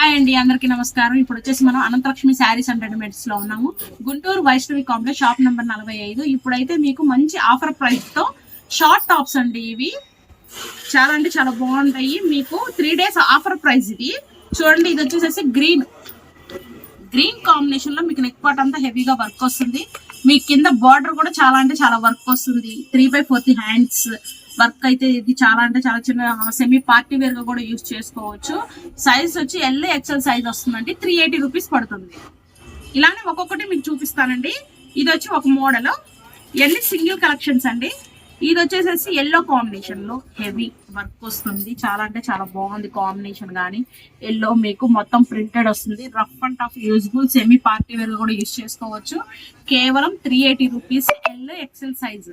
Hi అండి అందరికీ నమస్కారం. ఇప్పుడు వచ్చేసి మనం అనంతలక్ష్మి శారీస్ అండ్ రెడీమేడ్స్లో ఉన్నాము. Guntur Vaishnavi complex shop number నలభై ఐదు. ఇప్పుడైతే మీకు మంచి ఆఫర్ ప్రైస్తో షార్ట్ టాప్స్ అండి ఇవి. చాలా అంటే చాలా బాగుంటాయి. మీకు త్రీ డేస్ ఆఫర్ ప్రైస్ ఇది. చూడండి ఇది వచ్చేసేసి గ్రీన్. గ్రీన్ కాంబినేషన్లో మీకు నెక్ పార్ట్ అంతా హెవీగా వర్క్ వస్తుంది. మీ కింద బార్డర్ కూడా చాలా అంటే చాలా వర్క్ వస్తుంది. Three by fourth hands. Work అయితే ఇది చాలా అంటే చాలా చిన్న సెమీ పార్టీ వేర్గా కూడా యూస్ చేసుకోవచ్చు. సైజ్ వచ్చి ఎల్ ఎక్సెల్ సైజ్ వస్తుందండి. త్రీ ఎయిటీ రూపీస్ పడుతుంది. ఇలానే ఒక్కొక్కటి మీకు చూపిస్తానండి. ఇది వచ్చి ఒక మోడల్ ఎన్ని సింగిల్ కలెక్షన్స్ అండి? ఇది వచ్చేసేసి ఎల్లో కాంబినేషన్లో హెవీ వర్క్ వస్తుంది. చాలా అంటే చాలా బాగుంది కాంబినేషన్ కానీ ఎల్లో మీకు మొత్తం ప్రింటెడ్ వస్తుంది. Rough and tough useful semi party wear కూడా యూజ్ చేసుకోవచ్చు. కేవలం three eighty rupees yellow XL size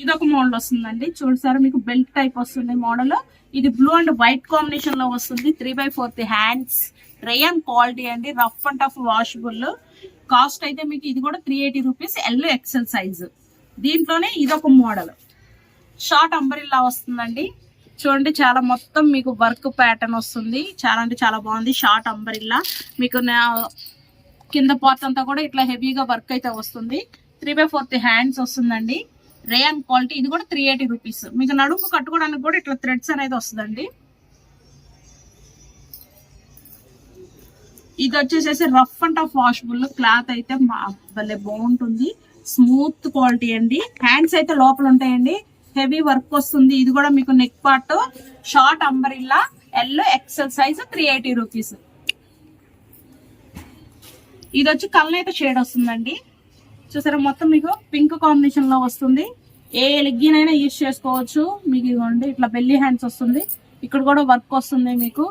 ఇది ఒక మోడల్ వస్తుందండి. చూసారు మీకు బెల్ట్ టైప్ వస్తుంది మోడల్. ఇది బ్లూ అండ్ వైట్ కాంబినేషన్లో వస్తుంది. Three by fourth hands. Rayon quality అండి. Rough and tough washable. Cost అయితే మీకు ఇది కూడా three eighty rupees. L XL size. దీంట్లోనే ఇది ఒక మోడల్. షార్ట్ అంబరిల్లా వస్తుందండి. చూడండి చాలా మొత్తం మీకు వర్క్ ప్యాటర్న్ వస్తుంది. చాలా అంటే చాలా బాగుంది. Short umbrella. మీకు నా- కింద పార్ట్ అంతా కూడా ఇట్లా హెవీగా వర్క్ అయితే వస్తుంది. త్రీ బై ఫోర్త్ హ్యాండ్స్ వస్తుందండి. రేయన్ క్వాలిటీ ఇది కూడా త్రీ ఎయిటీ రూపీస్. మీకు నడుపు కట్టుకోవడానికి కూడా ఇట్లా థ్రెడ్స్ అనేది వస్తుందండి. ఇది వచ్చేసేసి rough and tough washable cloth అయితే మా- భలే బాగుంటుంది. స్మూత్ క్వాలిటీ అండి. హ్యాండ్స్ అయితే లోపల ఉంటాయండి. హెవీ వర్క్ వస్తుంది. ఇది కూడా మీకు neck part short umbrella yellow XL size three eighty rupees ఇది వచ్చి కల్నేత షేడ్ వస్తుందండి. చూసారా? మొత్తం మీకు పింక్ కాంబినేషన్లో వస్తుంది. ఏ లెగ్గిన్ అయినా యూజ్ చేసుకోవచ్చు. మీకు ఇదిగోండి ఇట్లా బెల్లీ హ్యాండ్స్ వస్తుంది. ఇక్కడ కూడా వర్క్ వస్తుంది మీకు.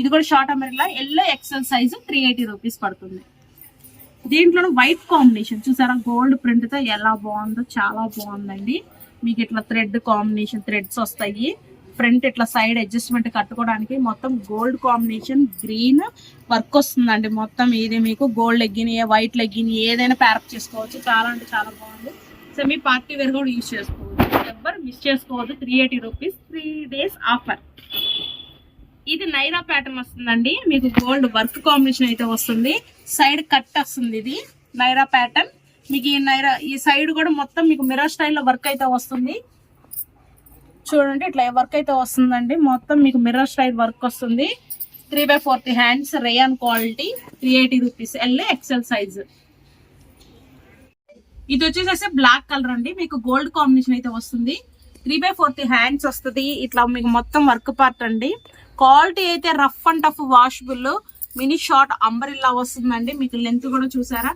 ఇది కూడా short అమెరిలా yellow XL size three eighty rupees పడుతుంది. దీంట్లో వైట్ కాంబినేషన్ చూసారా? గోల్డ్ ప్రింట్తో ఎలా బాగుందో చాలా బాగుందండి. మీకు ఇట్లా థ్రెడ్ కాంబినేషన్ థ్రెడ్స్ వస్తాయి. ఫ్రంట్ ఇట్లా సైడ్ అడ్జస్ట్మెంట్ కట్టుకోవడానికి మొత్తం గోల్డ్ కాంబినేషన్ గ్రీన్ వర్క్ వస్తుందండి. మొత్తం ఇది మీకు గోల్డ్ లెగ్గిని వైట్ లెగ్గిని ఏదైనా ప్యారప్ చేసుకోవచ్చు. చాలా అంటే చాలా బాగుంది. సెమీ పార్టీ వేర్ కూడా యూజ్ చేసుకోవచ్చు. ఎవరు మిస్ చేసుకోవద్దు. Three eighty rupees three days offer. ఇది నైరా ప్యాటర్న్ వస్తుందండి. మీకు గోల్డ్ వర్క్ కాంబినేషన్ అయితే వస్తుంది. సైడ్ కట్ వస్తుంది ఇది నైరా ప్యాటర్న్. మీకు ఈ నైరా ఈ సైడ్ కూడా మొత్తం మీకు మిర్రర్ స్టైల్లో వర్క్ అయితే వస్తుంది. చూడండి ఇట్లా వర్క్ అయితే వస్తుందండి. మొత్తం మీకు మిర్రర్ స్టైల్ వర్క్ వస్తుంది. Three by fourth hands rayon quality three eighty rupees L XL size ఇది వచ్చేసేసి బ్లాక్ కలర్ అండి. మీకు గోల్డ్ కాంబినేషన్ అయితే వస్తుంది. త్రీ బై ఫోర్త్ హ్యాండ్స్ వస్తుంది. ఇట్లా మీకు మొత్తం వర్క్ పార్ట్ అండి. క్వాలిటీ అయితే rough and tough washable mini short umbrella వస్తుందండి. మీకు లెంత్ కూడా చూసారా?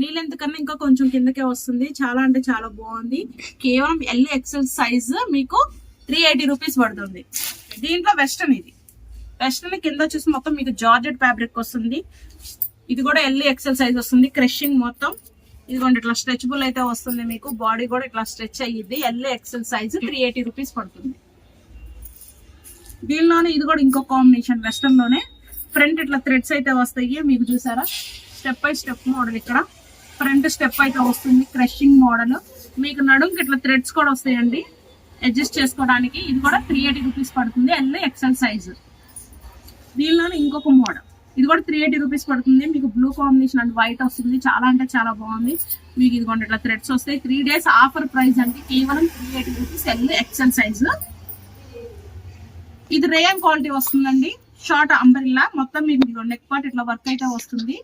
నీ లెంత్ ఇంకా కొంచెం కిందకే వస్తుంది. చాలా అంటే చాలా బాగుంది. కేవలం ఎల్ ఎక్సెల్ సైజ్ మీకు త్రీ ఎయిటీ రూపీస్ పడుతుంది. దీంట్లో వెస్టర్న్ ఇది. వెస్టర్న్ కింద వచ్చేసి మొత్తం మీకు జార్జెట్ ఫ్యాబ్రిక్ వస్తుంది. ఇది కూడా ఎల్ ఎక్సెల్ సైజ్ వస్తుంది. క్రషింగ్ మొత్తం. ఇదిగోండి ఇట్లా స్ట్రెచబుల్ అయితే వస్తుంది మీకు. బాడీ కూడా ఇట్లా స్ట్రెచ్ అయ్యింది L XL size three eighty rupees పడుతుంది. దీనిలోనే ఇది కూడా ఇంకో కాంబినేషన్ వెస్టర్న్లోనే. ఫ్రంట్ ఇట్లా థ్రెడ్స్ అయితే వస్తాయి. మీకు చూసారా? స్టెప్ బై స్టెప్ మోడల్ ఇక్కడ. ఫ్రంట్ స్టెప్ అయితే వస్తుంది క్రషింగ్ మోడల్. మీకు నడుంకి ఇట్లా థ్రెడ్స్ కూడా వస్తాయండి. అడ్జస్ట్ చేసుకోవడానికి ఇది కూడా త్రీ ఎయిటీ రూపీస్ పడుతుంది ఎల్ ఎక్సెల్ సైజు దీనిలోనే ఇంకొక మోడల్. ఇది కూడా త్రీ ఎయిటీ రూపీస్ పడుతుంది. మీకు బ్లూ కాంబినేషన్ అండ్ వైట్ వస్తుంది. చాలా అంటే చాలా బాగుంది. మీకు ఇదిగోండి ఇట్లా థ్రెడ్స్ వస్తాయి. త్రీ డేస్ ఆఫర్ ప్రైస్ అంటే కేవలం three eighty rupees L XL size ఇది రేయన్ క్వాలిటీ వస్తుందండి. షార్ట్ అంబరిల్లా మొత్తం మీకు నెక్ పార్ట్ ఇట్లా వర్క్ అయితే వస్తుంది.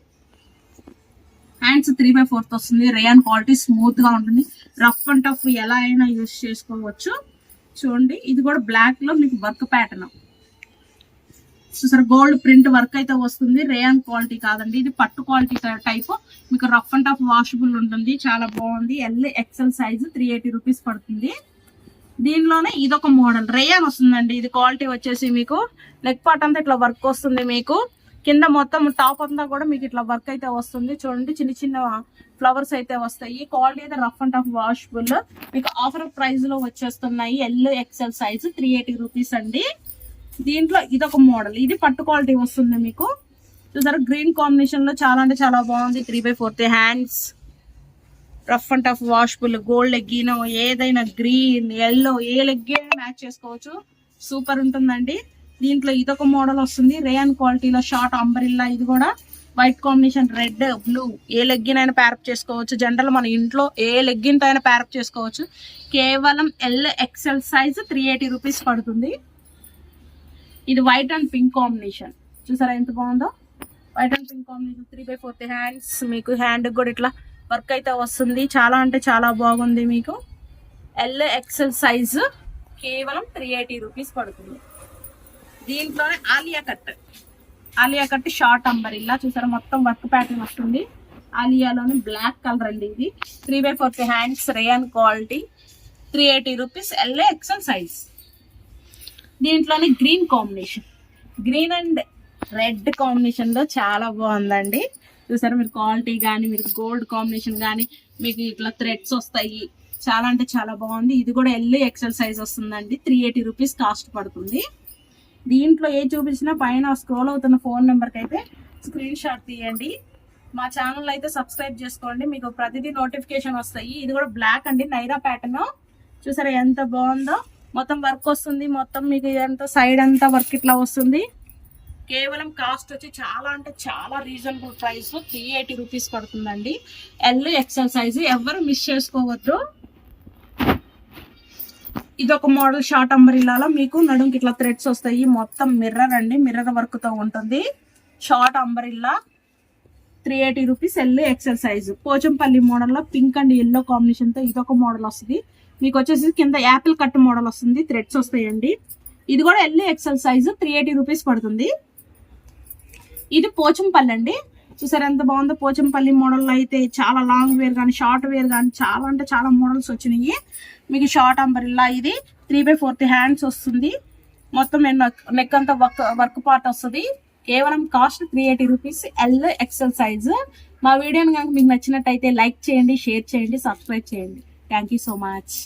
హ్యాండ్స్ త్రీ బై ఫోర్త్ వస్తుంది. రేయన్ క్వాలిటీ స్మూత్గా ఉంటుంది. రఫ్ అండ్ టఫ్ ఎలా అయినా యూస్ చేసుకోవచ్చు. చూడండి ఇది కూడా బ్లాక్లో మీకు వర్క్ ప్యాటర్న్ చూసారు గోల్డ్ ప్రింట్ వర్క్ అయితే వస్తుంది. రేయన్ క్వాలిటీ కాదండి. ఇది పట్టు క్వాలిటీ టైప్ మీకు రఫ్ అండ్ టఫ్ వాషబుల్ ఉంటుంది. చాలా బాగుంది. L XL size three eighty rupees పడుతుంది. దీనిలోనే ఇదొక మోడల్ రేయాన్ వస్తుందండి. ఇది క్వాలిటీ వచ్చేసి మీకు నెక్ పార్ట్ అంతా ఇట్లా వర్క్ వస్తుంది మీకు. కింద మొత్తం టాప్ అంతా కూడా మీకు ఇట్లా వర్క్ అయితే వస్తుంది. చూడండి చిన్న చిన్న ఫ్లవర్స్ అయితే వస్తాయి. క్వాలిటీ అయితే రఫ్ అండ్ టఫ్ వాషబుల్. మీకు ఆఫర్ ప్రైస్లో వచ్చేస్తున్నాయి. L XL size three eighty rupees అండి. దీంట్లో ఇదొక మోడల్. ఇది పట్టు క్వాలిటీ వస్తుంది మీకు. చూసారు గ్రీన్ కాంబినేషన్లో చాలా అంటే చాలా బాగుంది. Three by fourth hands. Rough and tough washable. Gold legging ఏదైనా గ్రీన్ ఎల్లో ఏ లెగ్గే మ్యాచ్ చేసుకోవచ్చు. సూపర్ ఉంటుందండి. దీంట్లో ఇదొక మోడల్ వస్తుంది. రేయన్ క్వాలిటీలో షార్ట్ అంబరిల్లా ఇది కూడా వైట్ కాంబినేషన్ రెడ్ బ్లూ. ఏ లెగ్గిన్ అయినా ప్యారప్ చేసుకోవచ్చు. జనరల్ మన ఇంట్లో ఏ లెగ్గిన్తో అయినా ప్యారప్ చేసుకోవచ్చు. కేవలం L XL size three eighty rupees పడుతుంది. ఇది వైట్ అండ్ పింక్ కాంబినేషన్. చూసారా ఎంత బాగుందో? White and pink combination three by fourth hands. మీకు హ్యాండ్ కూడా ఇట్లా వర్క్ అయితే వస్తుంది. చాలా అంటే చాలా బాగుంది మీకు. ఎల్ ఎక్సెల్ సైజు కేవలం త్రీ ఎయిటీ రూపీస్ పడుతుంది. దీంట్లోనే Alia cut. Alia cut short umbrella చూసారా? మొత్తం వర్క్ ప్యాటర్న్ వస్తుంది. ఆలియాలోని బ్లాక్ కలర్ అండి ఇది. Three by fourth hands rayon quality. Three eighty rupees L XL size. దీంట్లోనే green combination. Green and red కాంబినేషన్లో చాలా బాగుందండి. చూసారా? మీరు క్వాలిటీ కానీ మీరు గోల్డ్ కాంబినేషన్ కానీ మీకు ఇట్లా థ్రెడ్స్ వస్తాయి. చాలా అంటే చాలా బాగుంది. ఇది కూడా ఎల్ఏ ఎక్సెల్ సైజ్ వస్తుందండి. త్రీ ఎయిటీ రూపీస్ కాస్ట్ పడుతుంది. దీంట్లో ఏ చూపించినా పైన స్క్రోల్ అవుతున్న ఫోన్ నెంబర్కి అయితే స్క్రీన్ షాట్ తీయండి. మా ఛానల్ అయితే సబ్స్క్రైబ్ చేసుకోండి. మీకు ప్రతిదీ నోటిఫికేషన్ వస్తాయి. ఇది కూడా బ్లాక్ అండి నైరా ప్యాటర్న్. చూసారా ఎంత బాగుందో? మొత్తం వర్క్ వస్తుంది. మొత్తం మీకు ఇదంతా సైడ్ అంతా వర్క్ ఇట్లా వస్తుంది. కేవలం కాస్ట్ వచ్చి చాలా అంటే చాలా reasonable price three eighty rupees పడుతుందండి. L XL size. ఎవరు మిస్ చేసుకోవద్దు. ఇది ఒక మోడల్ షార్ట్ అంబ్రిల్లాలో మీకు నడుంకి ఇట్లా థ్రెడ్స్ వస్తాయి. మొత్తం మిర్రర్ అండి. మిర్రర్ వర్క్తో ఉంటుంది. Short umbrella three eighty rupees L XL size Pochampally మోడల్లో పింక్ అండ్ ఎల్లో కాంబినేషన్తో ఇదొక మోడల్ వస్తుంది. మీకు వచ్చేసి కింద యాపిల్ కట్ మోడల్ వస్తుంది. థ్రెడ్స్ వస్తాయండి. ఇది కూడా L XL size three eighty rupees పడుతుంది. ఇది పోచంపల్లి అండి. చూసారు ఎంత బాగుందో? పోచంపల్లి మోడల్లో అయితే చాలా లాంగ్ వేర్ కానీ షార్ట్ వేర్ కానీ చాలా అంటే చాలా మోడల్స్ వచ్చినాయి. మీకు షార్ట్ అంబరిల్లా ఇది. త్రీ బై ఫోర్త్ హ్యాండ్స్ వస్తుంది. మొత్తం నెక్ అంతా వర్క్ వర్క్ పార్ట్ వస్తుంది. కేవలం cost three eighty rupees L XL size మా వీడియోని కనుక మీకు నచ్చినట్టయితే లైక్ చేయండి షేర్ చేయండి సబ్స్క్రైబ్ చేయండి. Thank you so much